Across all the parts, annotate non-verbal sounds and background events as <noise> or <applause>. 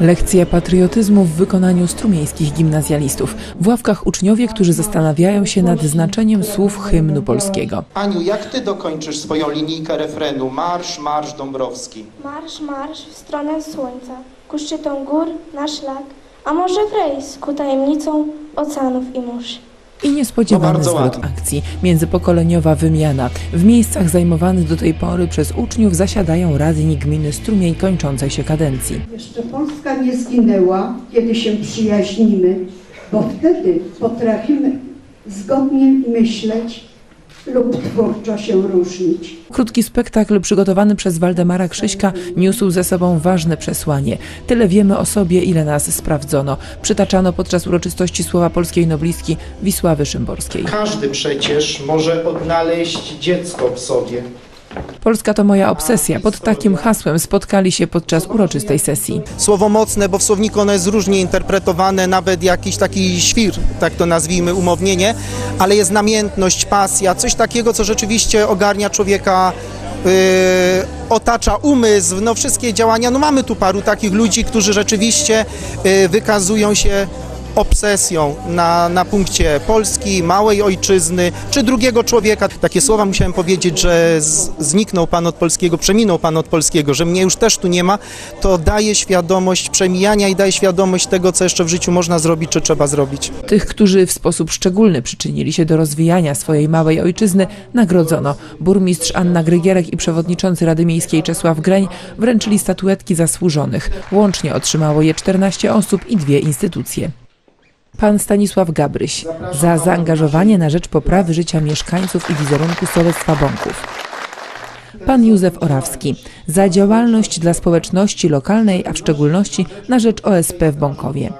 Lekcja patriotyzmu w wykonaniu strumieńskich gimnazjalistów. W ławkach uczniowie, którzy zastanawiają się nad znaczeniem słów hymnu polskiego. Aniu, jak ty dokończysz swoją linijkę refrenu? Marsz, marsz Dąbrowski. Marsz, marsz w stronę słońca, ku szczytom gór na szlak, a może w rejs ku tajemnicom oceanów i mórz. I niespodziewany No zwrot ładnie. akcji. Międzypokoleniowa wymiana. W miejscach zajmowanych do tej pory przez uczniów zasiadają radni gminy Strumień kończącej się kadencji. Jeszcze Polska nie zginęła, kiedy się przyjaźnimy, bo wtedy potrafimy zgodnie myśleć lub twórczo się różnić. Krótki spektakl przygotowany przez Waldemara Krzyśka niósł ze sobą ważne przesłanie. Tyle wiemy o sobie, ile nas sprawdzono. Przytaczano podczas uroczystości słowa polskiej noblistki Wisławy Szymborskiej. Każdy przecież może odnaleźć dziecko w sobie. Polska to moja obsesja. Pod takim hasłem spotkali się podczas uroczystej sesji. słowo mocne, bo w słowniku ono jest różnie interpretowane, nawet jakiś taki świr, tak to nazwijmy umownienie, ale jest namiętność, pasja, coś takiego, co rzeczywiście ogarnia człowieka, yy, otacza umysł, no wszystkie działania. No mamy tu paru takich ludzi, którzy rzeczywiście yy, wykazują się obsesją na, na punkcie Polski, małej ojczyzny, czy drugiego człowieka. Takie słowa musiałem powiedzieć, że z, zniknął Pan od polskiego, przeminął Pan od polskiego, że mnie już też tu nie ma, to daje świadomość przemijania i daje świadomość tego, co jeszcze w życiu można zrobić, czy trzeba zrobić. Tych, którzy w sposób szczególny przyczynili się do rozwijania swojej małej ojczyzny, nagrodzono. Burmistrz Anna Grygierek i przewodniczący Rady Miejskiej Czesław Greń wręczyli statuetki zasłużonych. Łącznie otrzymało je 14 osób i dwie instytucje. Pan Stanisław Gabryś za zaangażowanie na rzecz poprawy życia mieszkańców i wizerunku sołectwa Bąków. Pan Józef Orawski za działalność dla społeczności lokalnej, a w szczególności na rzecz OSP w Bąkowie.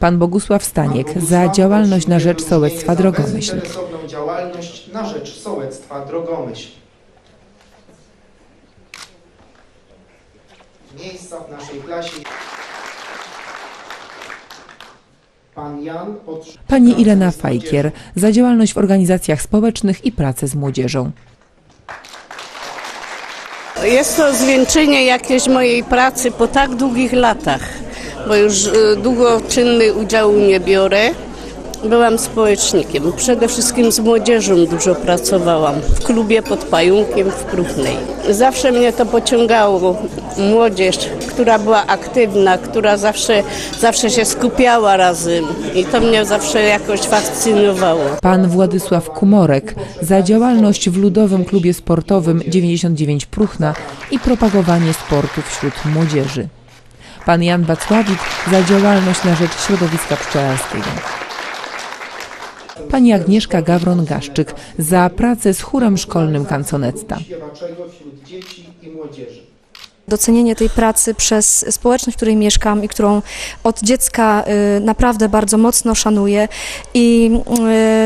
Pan Bogusław Staniek za działalność na rzecz sołectwa Drogomyśl. Działalność na rzecz sołectwa Drogomyśl. Miejsca w naszej klasie. Pan Jan otrzyma Pani Irena Fajkier za działalność w organizacjach społecznych i pracę z młodzieżą. Jest to zwieńczenie jakiejś mojej pracy po tak długich latach, bo już e, długo czynny udziału nie biorę. Byłam społecznikiem, przede wszystkim z młodzieżą dużo pracowałam, w klubie pod Pająkiem w Prównej. Zawsze mnie to pociągało, młodzież, która była aktywna, która zawsze, zawsze się skupiała razem i to mnie zawsze jakoś fascynowało. Pan Władysław Kumorek za działalność w Ludowym Klubie Sportowym 99 Pruchna i propagowanie sportu wśród młodzieży. Pan Jan Wacławik za działalność na rzecz środowiska pszczelarskiego. Pani Agnieszka Gawron-Gaszczyk za pracę z chórem szkolnym młodzieży. docenienie tej pracy przez społeczność, w której mieszkam i którą od dziecka y, naprawdę bardzo mocno szanuję i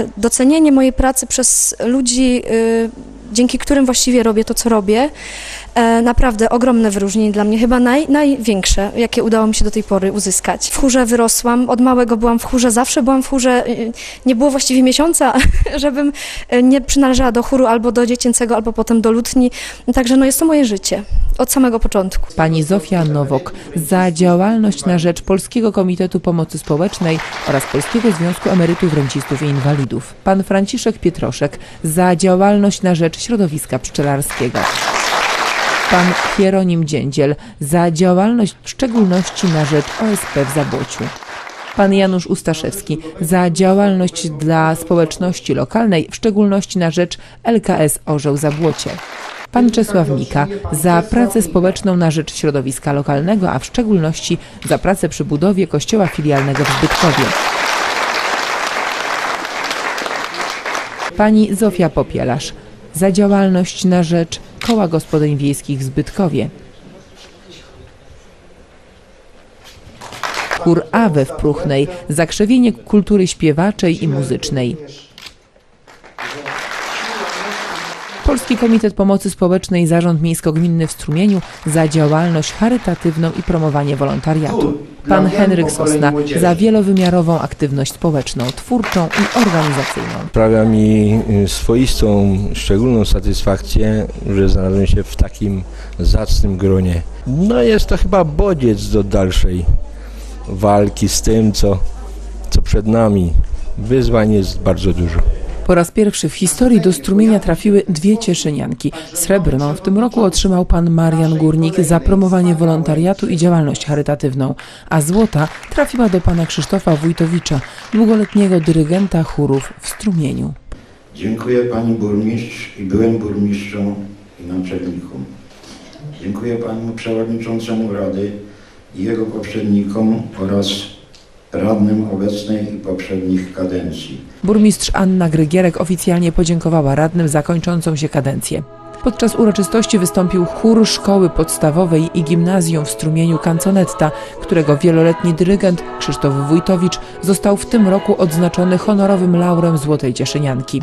y, docenienie mojej pracy przez ludzi, y, dzięki którym właściwie robię to, co robię, e, naprawdę ogromne wyróżnienie dla mnie, chyba naj, największe, jakie udało mi się do tej pory uzyskać. W chórze wyrosłam, od małego byłam w chórze, zawsze byłam w chórze, y, nie było właściwie miesiąca, <laughs> żebym y, nie przynależała do chóru albo do dziecięcego, albo potem do lutni, także no jest to moje życie, od samego początku. Pani Zofia Nowok za działalność na rzecz Polskiego Komitetu Pomocy Społecznej oraz Polskiego Związku Emerytów, Rencistów i Inwalidów. Pan Franciszek Pietroszek za działalność na rzecz środowiska pszczelarskiego. Pan Hieronim Dziędziel za działalność w szczególności na rzecz OSP w Zabłociu. Pan Janusz Ustaszewski za działalność dla społeczności lokalnej, w szczególności na rzecz LKS Orzeł Zabłocie. Pan Czesław Mika za pracę społeczną na rzecz środowiska lokalnego, a w szczególności za pracę przy budowie kościoła filialnego w Zbytkowie. Pani Zofia Popielarz za działalność na rzecz Koła Gospodyń Wiejskich w Zbytkowie. Chór Awe w Pruchnej za krzewienie kultury śpiewaczej i muzycznej. Polski Komitet Pomocy Społecznej i Zarząd Miejsko-Gminny w Strumieniu za działalność charytatywną i promowanie wolontariatu. Pan Henryk Sosna za wielowymiarową aktywność społeczną, twórczą i organizacyjną. Sprawia mi y, swoistą, szczególną satysfakcję, że znalazłem się w takim zacnym gronie. No jest to chyba bodziec do dalszej walki z tym, co, co przed nami. Wyzwań jest bardzo dużo. Po raz pierwszy w historii do strumienia trafiły dwie cieszynianki. Srebrną w tym roku otrzymał pan Marian Górnik za promowanie wolontariatu i działalność charytatywną, a złota trafiła do pana Krzysztofa Wójtowicza, długoletniego dyrygenta chórów w strumieniu. Dziękuję Pani Burmistrz i byłym burmistrzom i naczelnikom. Dziękuję Panu Przewodniczącemu Rady i jego poprzednikom oraz radnym obecnej i poprzednich kadencji. Burmistrz Anna Grygierek oficjalnie podziękowała radnym za kończącą się kadencję. Podczas uroczystości wystąpił chór szkoły podstawowej i gimnazjum w strumieniu Canzonetta, którego wieloletni dyrygent Krzysztof Wójtowicz został w tym roku odznaczony honorowym laurem Złotej Cieszynianki.